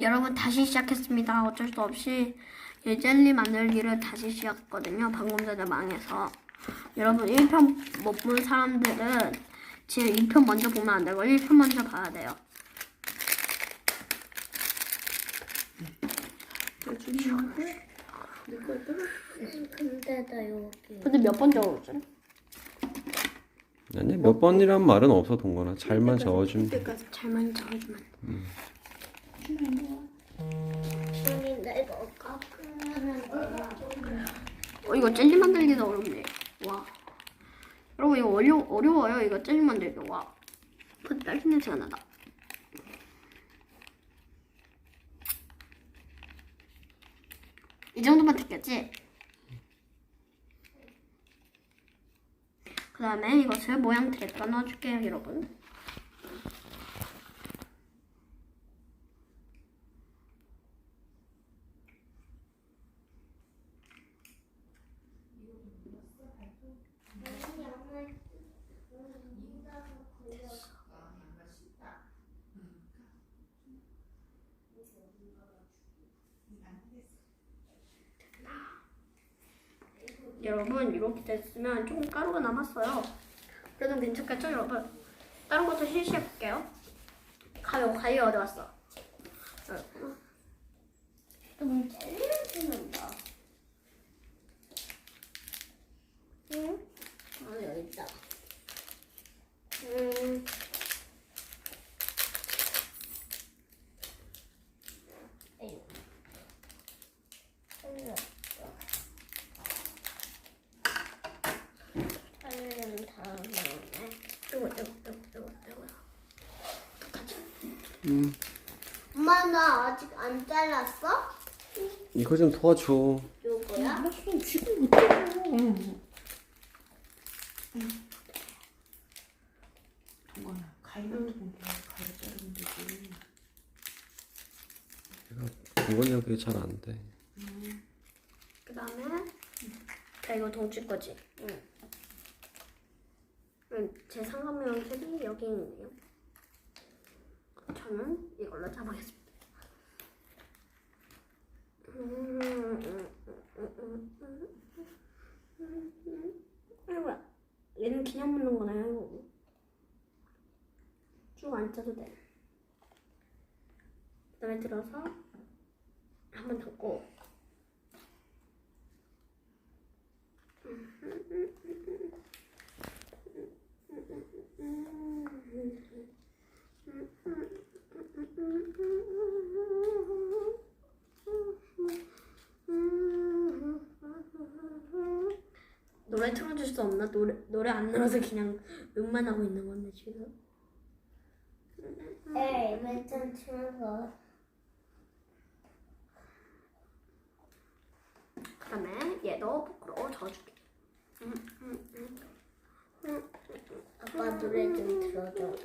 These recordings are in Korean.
여러분 다시 시작했습니다. 어쩔 수 없이 이 젤리 만들기를 다시 시작했거든요. 방금 전에 망해서. 여러분 1편 못 본 사람들은 지금 2편 먼저 보면 안 되고 1편 먼저 봐야 돼요. 근데 나 여기 근데 몇번 적어오지? 아니 몇 번이란 말은 없어 동건아 잘만 적어주면 돼 잘만 적어주면 돼. 어, 이거 젤리 만들기도 어렵네. 와. 여러분 이거 어려, 어려워요. 이거 젤리 만들기. 와. 그 딸기 냄새가 나다. 이 정도만 됐겠지? 그 다음에 이것을 모양 트레에다가 넣어줄게요, 여러분. 여러분 이렇게 됐으면 조금 가루가 남았어요. 그래도 괜찮겠죠, 여러분? 다른 것도 실시해 볼게요. 가요, 가요 어디 갔어? 어, 좀 젤리 냄새 난다. 응? 아 여기 있다. 음, 에이. 젤리 없어. 젤리는 다음에 이거, 이거, 이거, 이거, 이거. 똑같이. 음, 엄마 나 아직 안 잘랐어? 이거 좀 도와줘 요거야? 알았어 지금 못 때려 동건아 가위 같은 거 가위 자르면 되지 동건이가 그게 잘 안 돼 그 다음에 자 이거 동치 거지? 응. 응, 제 상관명 색이 여기 있네요. 저는 이걸로. 음, 음, 음, 음, 음, 음, 음. 아이고야. 얘는 그냥 묻는 거네요. 쭉안 짜도 돼. 그 다음에 들어서 한 번 덮고 노래 틀어줄 수 없나? 노래 노래 안 나와서 그냥 음만 하고 있는 건데 지금. 에이 맨처음 치면서 그다음에 얘도 포크로 저어줄게. 아빠 노래 좀 들어줘.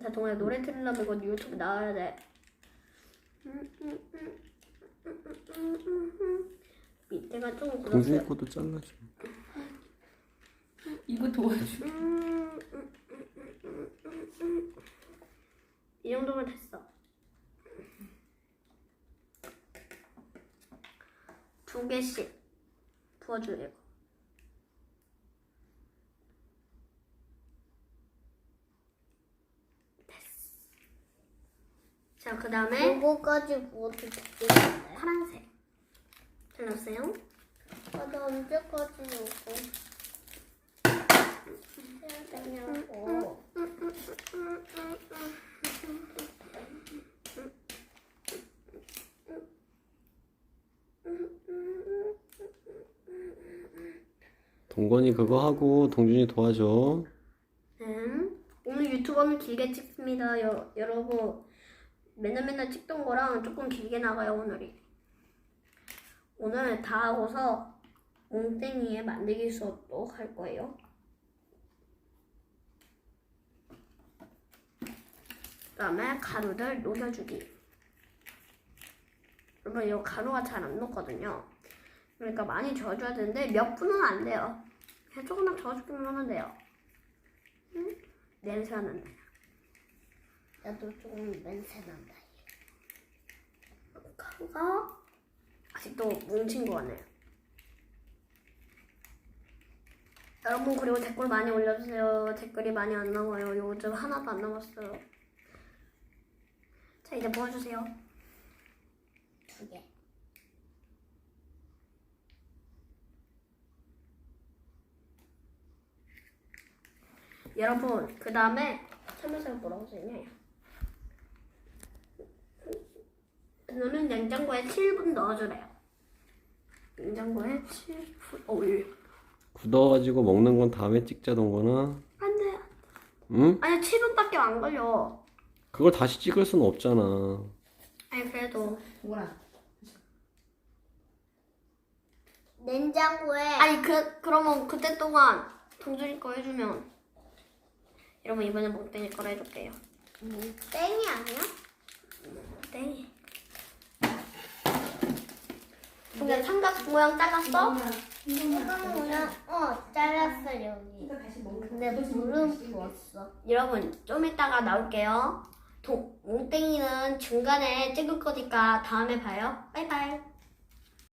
자 동아야 노래 틀려면 이거 유튜브 나와야 돼. 밑에가 좀 동준이 그렇어요. 것도 잘라줘 이거 도와줘 이 정도면 됐어. 두 개씩 부어줄래요. 됐어. 자, 그 다음에 요거까지 되겠네. 파란색. 잘랐어요? 아, 나 언제까지 요거 동건이 그거 하고 동준이 도와줘 음, 오늘 유튜버는 길게 찍습니다. 여, 여러분 맨날 맨날 찍던 거랑 조금 길게 나가요 오늘이. 오늘 다 하고서 몽땡이의 만들기 수업도 할 거예요. 그 다음에 가루를 녹여주기. 여러분 이거 가루가 잘 안 녹거든요. 그러니까 많이 저어줘야 되는데 몇 분은 안 돼요. 그냥 조금만 저어주기만 하면 돼요. 냄새가 난다. 나도 조금 냄새 난다. 테이프가 아직도 뭉친 거 같네요. 여러분 그리고 댓글 많이 올려주세요. 댓글이 많이 안 나와요. 요즘 하나도 안 남았어요. 자 이제 모아주세요. 두 개. 여러분 그 다음에 설명서에 뭐라고 써있냐 너는 냉장고에 7분 넣어주래요 냉장고에 7분 어이 굳어가지고 먹는 건 다음에 찍자 동거나. 안 돼 응? 아니 7분밖에 안 걸려 그걸 다시 찍을 수는 없잖아. 아니 그래도 동건아 냉장고에 아니 그 그러면 그때 동안 동준이 거 해주면 여러분 이번에 몽땡이 거로 해줄게요 음, 땡이 아니야? 땡이 근데 삼각 모양 잘랐어? 이건 그냥 어 잘랐어 여기. 근데 물은 부었어. 여러분 좀 이따가 나올게요. 동, 몽땡이는 중간에 찍을 거니까 다음에 봐요. 바이바이.